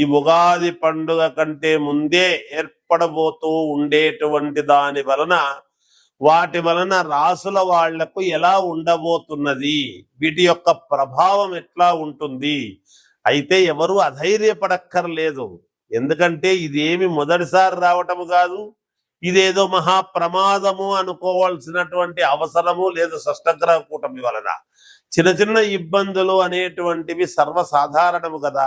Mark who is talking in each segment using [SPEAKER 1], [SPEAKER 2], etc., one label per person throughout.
[SPEAKER 1] ఈ ఉగాది పండుగ కంటే ముందే ఏర్పడబోతూ ఉండేటువంటి దాని వలన వాటి వలన రాసుల వాళ్ళకు ఎలా ఉండబోతున్నది? వీటి యొక్క ప్రభావం ఎట్లా ఉంటుంది? అయితే ఎవరు అధైర్యపడక్కర్లేదు. ఎందుకంటే ఇదేమి మొదటిసారి రావటము కాదు ఇదేదో మహా ప్రమాదము అనుకోవాల్సినటువంటి అవసరము లేదు షష్టగ్రహ కూటమి వలన. చిన్న చిన్న ఇబ్బందులు అనేటువంటివి సర్వసాధారణము కదా.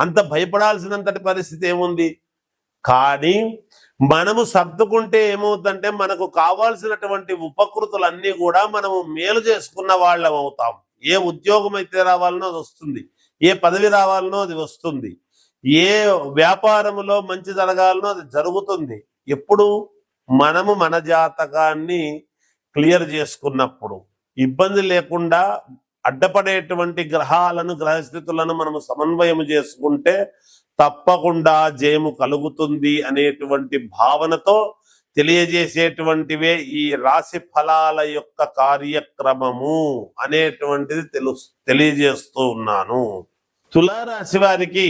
[SPEAKER 1] అంత భయపడాల్సినంతటి పరిస్థితి ఏముంది? కానీ మనము సర్దుకుంటే ఏమవుతుందంటే మనకు కావాల్సినటువంటి ఉపకృతులన్నీ కూడా మనము మేలు చేసుకున్న వాళ్ళం అవుతాం. ఏ ఉద్యోగం అయితే రావాలనో అది వస్తుంది. ఏ పదవి రావాలనో అది వస్తుంది. ఏ వ్యాపారములో మంచి జరగాలనో అది జరుగుతుంది. ఎప్పుడు? మనము మన జాతకాన్ని క్లియర్ చేసుకున్నప్పుడు. ఇబ్బంది లేకుండా అడ్డపడేటువంటి గ్రహాలను గ్రహస్థితులను మనము సమన్వయం చేసుకుంటే తప్పకుండా జయము కలుగుతుంది అనేటువంటి భావనతో తెలియజేసేటువంటివే ఈ రాశి ఫలాల యొక్క కార్యక్రమము అనేటువంటిది తెలు తెలియజేస్తూ ఉన్నాను. తులారాశి వారికి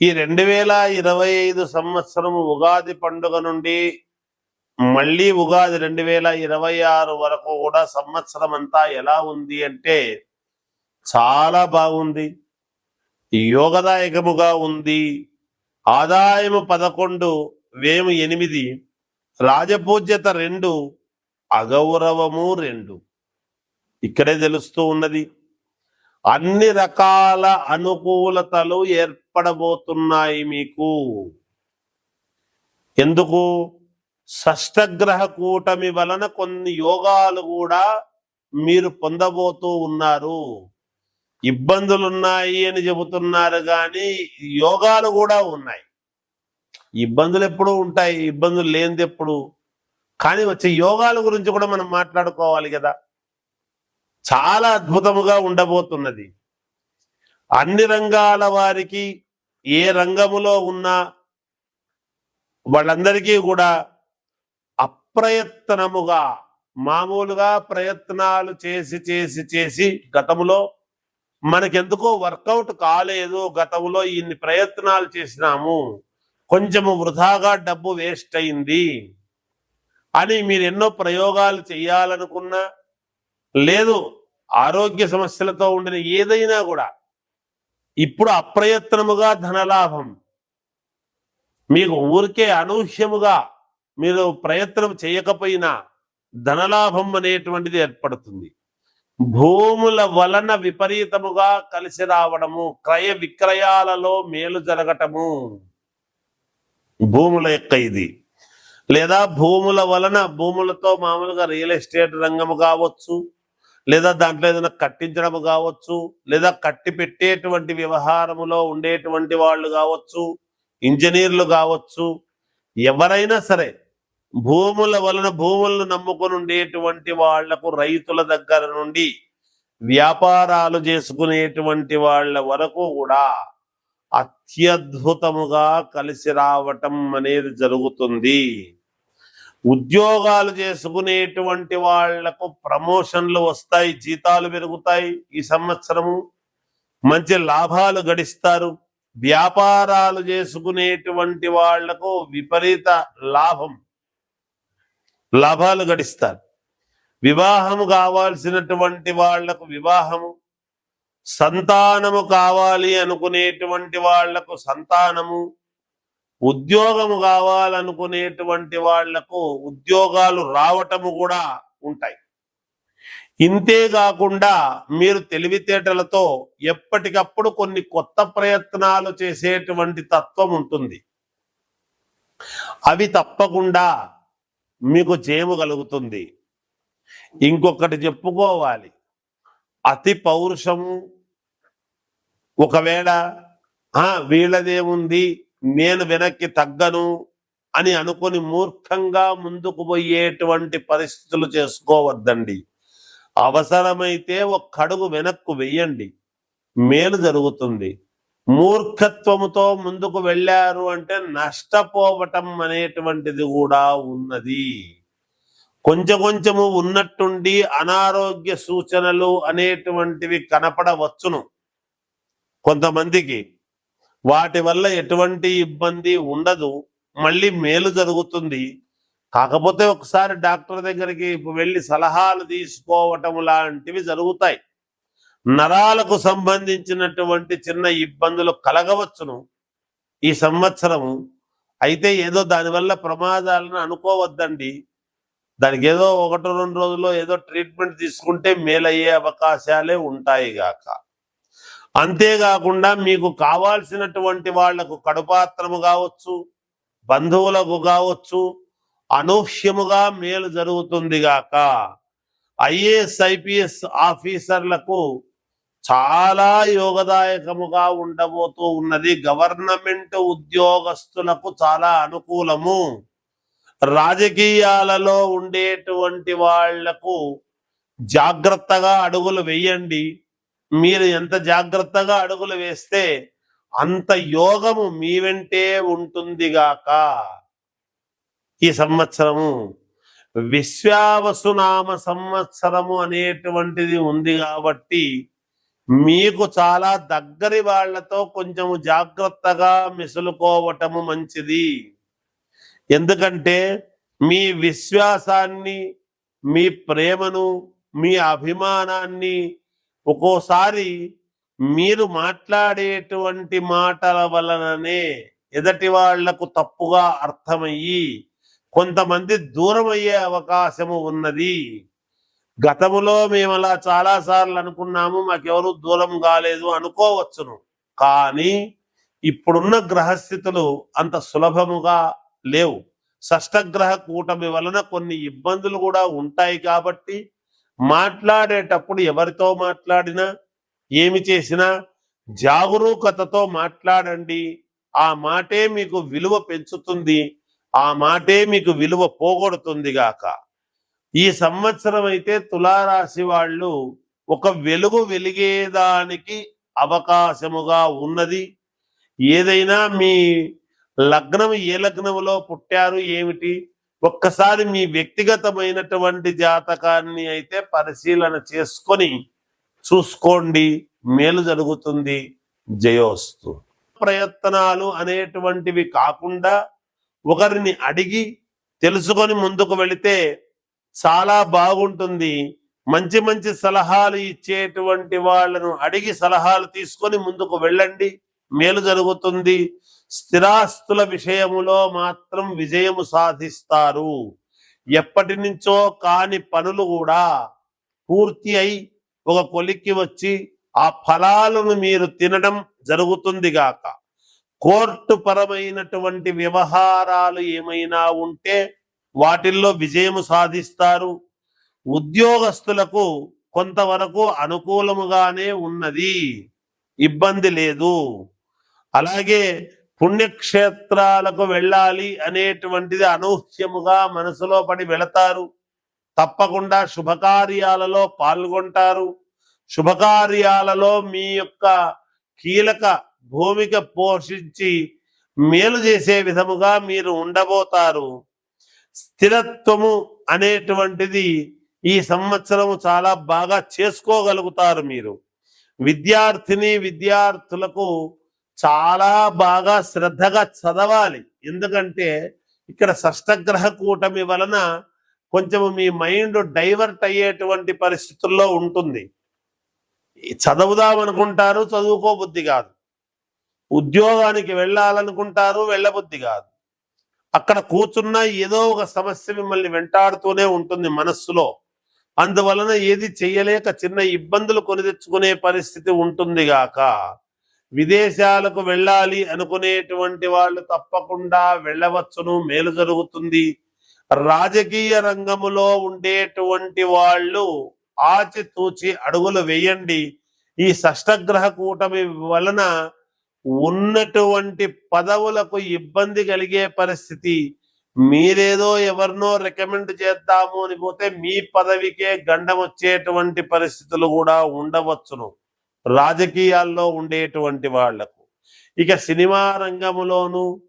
[SPEAKER 1] ఈ రెండు వేల ఇరవై ఐదు సంవత్సరము ఉగాది పండుగ నుండి మళ్ళీ ఉగాది రెండు వేల ఇరవై ఆరు వరకు కూడా సంవత్సరం అంతా ఎలా ఉంది అంటే చాలా బాగుంది. యోగదాయకముగా ఉంది. ఆదాయము పదకొండు వేము ఎనిమిది రాజపూజ్యత రెండు అగౌరవము రెండు. ఇక్కడే తెలుస్తూ ఉన్నది. అన్ని రకాల అనుకూలతలు ఏర్పడబోతున్నాయి మీకు. ఎందుకు? షష్టగ్రహ కూటమి వలన కొన్ని యోగాలు కూడా మీరు పొందబోతూ ఉన్నారు. ఇబ్బందులున్నాయి అని చెబుతున్నారు కానీ యోగాలు కూడా ఉన్నాయి. ఇబ్బందులు ఎప్పుడు ఉంటాయి ఇబ్బందులు లేనిది ఎప్పుడు. కానీ వచ్చే యోగాల గురించి కూడా మనం మాట్లాడుకోవాలి కదా. చాలా అద్భుతముగా ఉండబోతున్నది. అన్ని రంగాల వారికి ఏ రంగములో ఉన్నా వాళ్ళందరికీ కూడా అప్రయత్నముగా మామూలుగా ప్రయత్నాలు చేసి చేసి చేసి గతములో మనకెందుకో వర్కౌట్ కాలేదు. గతంలో ఇన్ని ప్రయత్నాలు చేసినాము. కొంచెము వృధాగా డబ్బు వేస్ట్ అయింది అని మీరు ఎన్నో ప్రయోగాలు చేయాలనుకున్నా లేదు ఆరోగ్య సమస్యలతో ఉండిన ఏదైనా కూడా ఇప్పుడు అప్రయత్నముగా ధనలాభం. మీకు ఊరికే అనూహ్యముగా మీరు ప్రయత్నం చేయకపోయినా ధనలాభం అనేటువంటిది ఏర్పడుతుంది. భూముల వలన విపరీతముగా కలిసి రావడము క్రయ విక్రయాలలో మేలు జరగటము. భూముల యొక్క ఇది. లేదా భూముల వలన భూములతో మామూలుగా రియల్ ఎస్టేట్ రంగము కావచ్చు లేదా దాంట్లో ఏదైనా కట్టించడం కావచ్చు లేదా కట్టి పెట్టేటువంటి వ్యవహారములో ఉండేటువంటి వాళ్ళు కావచ్చు ఇంజనీర్లు కావచ్చు ఎవరైనా సరే భూముల వలన భూములను నమ్ముకొని ఉండేటువంటి వాళ్ళకు రైతుల దగ్గర నుండి వ్యాపారాలు చేసుకునేటువంటి వాళ్ళ వరకు కూడా అత్యద్భుతముగా కలిసి రావటం అనేది జరుగుతుంది. ఉద్యోగాలు చేసుకునేటువంటి వాళ్ళకు ప్రమోషన్లు వస్తాయి జీతాలు పెరుగుతాయి ఈ సంవత్సరము. మంచి లాభాలు గడిస్తారు. వ్యాపారాలు చేసుకునేటువంటి వాళ్ళకు విపరీత లాభం. లాభాలు గడిస్తారు. వివాహము కావాల్సినటువంటి వాళ్ళకు వివాహము సంతానము కావాలి అనుకునేటువంటి వాళ్ళకు సంతానము ఉద్యోగము కావాలనుకునేటువంటి వాళ్ళకు ఉద్యోగాలు రావటము కూడా ఉంటాయి. ఇంతే కాకుండా మీరు తెలివితేటలతో ఎప్పటికప్పుడు కొన్ని కొత్త ప్రయత్నాలు చేసేటువంటి తత్వం ఉంటుంది. అవి తప్పకుండా మీకు చేయగలుగుతుంది ఇంకొకటి చెప్పుకోవాలి. అతి పౌరుషము. ఒకవేళ వీళ్ళదేముంది? నేను వెనక్కి తగ్గను అని అనుకొని మూర్ఖంగా ముందుకు పోయేటువంటి పరిస్థితులు చేసుకోవద్దండి. అవసరమైతే ఒక్కడుగు వెనక్కు వెయ్యండి. మేలు జరుగుతుంది. మూర్ఖత్వముతో ముందుకు వెళ్ళారు అంటే నష్టపోవటం అనేటువంటిది కూడా ఉన్నది. కొంచెం కొంచెము ఉన్నట్టుండి అనారోగ్య సూచనలు అనేటువంటివి కనపడవచ్చును కొంతమందికి. వాటి వల్ల ఎటువంటి ఇబ్బంది ఉండదు. మళ్ళీ మేలు జరుగుతుంది. కాకపోతే ఒకసారి డాక్టర్ దగ్గరికి వెళ్ళి సలహాలు తీసుకోవటం లాంటివి జరుగుతాయి. నరాలకు సంబంధించినటువంటి చిన్న ఇబ్బందులు కలగవచ్చును ఈ సంవత్సరము. అయితే ఏదో దానివల్ల ప్రమాదాలను అనుకోవద్దండి. దానికి ఏదో ఒకటి రెండు రోజుల్లో ఏదో ట్రీట్మెంట్ తీసుకుంటే మేలయ్యే అవకాశాలే ఉంటాయి గాక. అంతేకాకుండా మీకు కావాల్సినటువంటి వాళ్ళకు కడుపాత్రము కావచ్చు బంధువులకు కావచ్చు అనూహ్యముగా మేలు జరుగుతుంది గాక. ఐఏఎస్ ఐపీఎస్ ఆఫీసర్లకు చాలా యోగదాయకముగా ఉండబోతూ ఉన్నది గవర్నమెంట్ ఉద్యోగస్తులకు చాలా అనుకూలము. రాజకీయాలలో ఉండేటువంటి వాళ్ళకు జాగ్రత్తగా అడుగులు వేయండి. మీరు ఎంత జాగ్రత్తగా అడుగులు వేస్తే అంత యోగము మీ వెంటే ఉంటుందిగాక ఈ సంవత్సరము విశ్వావసునామ సంవత్సరము అనేటువంటిది ఉంది కాబట్టి మీకు చాలా దగ్గరి వాళ్ళతో కొంచెము జాగ్రత్తగా మిసులుకోవటము మంచిది. ఎందుకంటే మీ విశ్వాసాన్ని మీ ప్రేమను మీ అభిమానాన్ని ఒక్కోసారి మీరు మాట్లాడేటువంటి మాటల వలననే ఎదటి వాళ్ళకు తప్పుగా అర్థమయ్యి కొంతమంది దూరం అయ్యే అవకాశము ఉన్నది. గతములో మేము అలా చాలా సార్లు అనుకున్నాము మాకెవరు దూరం కాలేదు అనుకోవచ్చును. కానీ ఇప్పుడున్న గ్రహస్థితులు అంత సులభముగా లేవు. షష్టగ్రహ కూటమి వలన కొన్ని ఇబ్బందులు కూడా ఉంటాయి కాబట్టి మాట్లాడేటప్పుడు ఎవరితో మాట్లాడినా ఏమి చేసినా జాగరూకతతో మాట్లాడండి. ఆ మాటే మీకు విలువ పెంచుతుంది ఆ మాటే మీకు విలువ పోగొడుతుంది గాక. ఈ సంవత్సరం అయితే తులారాశి వాళ్ళు ఒక వెలుగు వెలిగేదానికి అవకాశముగా ఉన్నది. ఏదైనా మీ లగ్నం ఏ లగ్నములో పుట్టారు ఏమిటి? ఒక్కసారి మీ వ్యక్తిగతమైనటువంటి జాతకాన్ని అయితే పరిశీలన చేసుకొని చూసుకోండి. మేలు జరుగుతుంది. జయోస్తు. ప్రయత్నాలు అనేటువంటివి కాకుండా ఒకరిని అడిగి తెలుసుకొని ముందుకు వెళితే చాలా బాగుంటుంది. మంచి మంచి సలహాలు ఇచ్చేటువంటి వాళ్ళను అడిగి సలహాలు తీసుకొని ముందుకు వెళ్ళండి. మేలు జరుగుతుంది. స్థిరాస్తుల విషయములో మాత్రం విజయము సాధిస్తారు. ఎప్పటి నుంచో కాని పనులు కూడా పూర్తి అయి ఒక కొలిక్కి వచ్చి ఆ ఫలాలను మీరు తినడం జరుగుతుంది గాక. కోర్టు పరమైనటువంటి వ్యవహారాలు ఏమైనా ఉంటే వాటిల్లో విజయము సాధిస్తారు. ఉద్యోగస్తులకు కొంతవరకు అనుకూలముగానే ఉన్నది. ఇబ్బంది లేదు. అలాగే పుణ్యక్షేత్రాలకు వెళ్ళాలి అనేటువంటిది అనూహ్యముగా మనసులో పడి వెళతారు. తప్పకుండా శుభకార్యాలలో పాల్గొంటారు. శుభకార్యాలలో మీ యొక్క కీలక భూమిక పోషించి మేలు చేసే విధముగా మీరు ఉండబోతారు. స్థిరత్వము అనేటువంటిది ఈ సంవత్సరము చాలా బాగా చేసుకోగలుగుతారు మీరు. విద్యార్థిని విద్యార్థులకు చాలా బాగా శ్రద్ధగా చదవాలి. ఎందుకంటే ఇక్కడ షష్టగ్రహ కూటమి వలన కొంచెం మీ మైండ్ డైవర్ట్ అయ్యేటువంటి పరిస్థితుల్లో ఉంటుంది. చదువుదాం అనుకుంటారు చదువుకోబుద్ధి కాదు. ఉద్యోగానికి వెళ్ళాలనుకుంటారు వెళ్ళబుద్ధి కాదు. అక్కడ కూర్చున్న ఏదో ఒక సమస్య మిమ్మల్ని వెంటాడుతూనే ఉంటుంది మనస్సులో. అందువలన ఏది చెయ్యలేక చిన్న ఇబ్బందులు కొని తెచ్చుకునే పరిస్థితి ఉంటుంది గాక. విదేశాలకు వెళ్ళాలి అనుకునేటువంటి వాళ్ళు తప్పకుండా వెళ్ళవచ్చును మేలు జరుగుతుంది. రాజకీయ రంగములో ఉండేటువంటి వాళ్ళు ఆచితూచి అడుగులు వేయండి. ఈ షష్టగ్రహ కూటమి వలన ఉన్నటువంటి పదవులకు ఇబ్బంది కలిగే పరిస్థితి. మీరేదో ఎవరినో రికమెండ్ చేద్దాము అని పోతే మీ పదవికే గండం వచ్చేటువంటి పరిస్థితులు కూడా ఉండవచ్చును. రాజకీయాల్లో ఉండేటువంటి వాళ్ళకు. ఇక సినిమా రంగములోను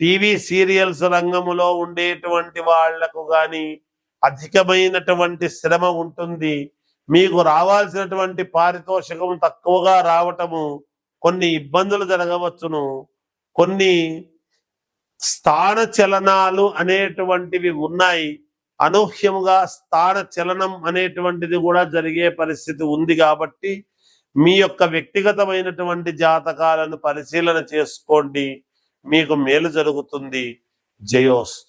[SPEAKER 1] టీవీ సీరియల్స్ రంగములో ఉండేటువంటి వాళ్ళకు కానీ అధికమైనటువంటి శ్రమ ఉంటుంది. మీకు రావాల్సినటువంటి పారితోషికం తక్కువగా రావటము కొన్ని ఇబ్బందులు జరగవచ్చును. కొన్ని స్థాన చలనాలు అనేటువంటివి ఉన్నాయి. అనూహ్యముగా స్థాన చలనం అనేటువంటిది కూడా జరిగే పరిస్థితి ఉంది కాబట్టి మీ యొక్క వ్యక్తిగతమైనటువంటి జాతకాలను పరిశీలన చేసుకోండి. మీకు మేలు జరుగుతుంది. జయోస్తు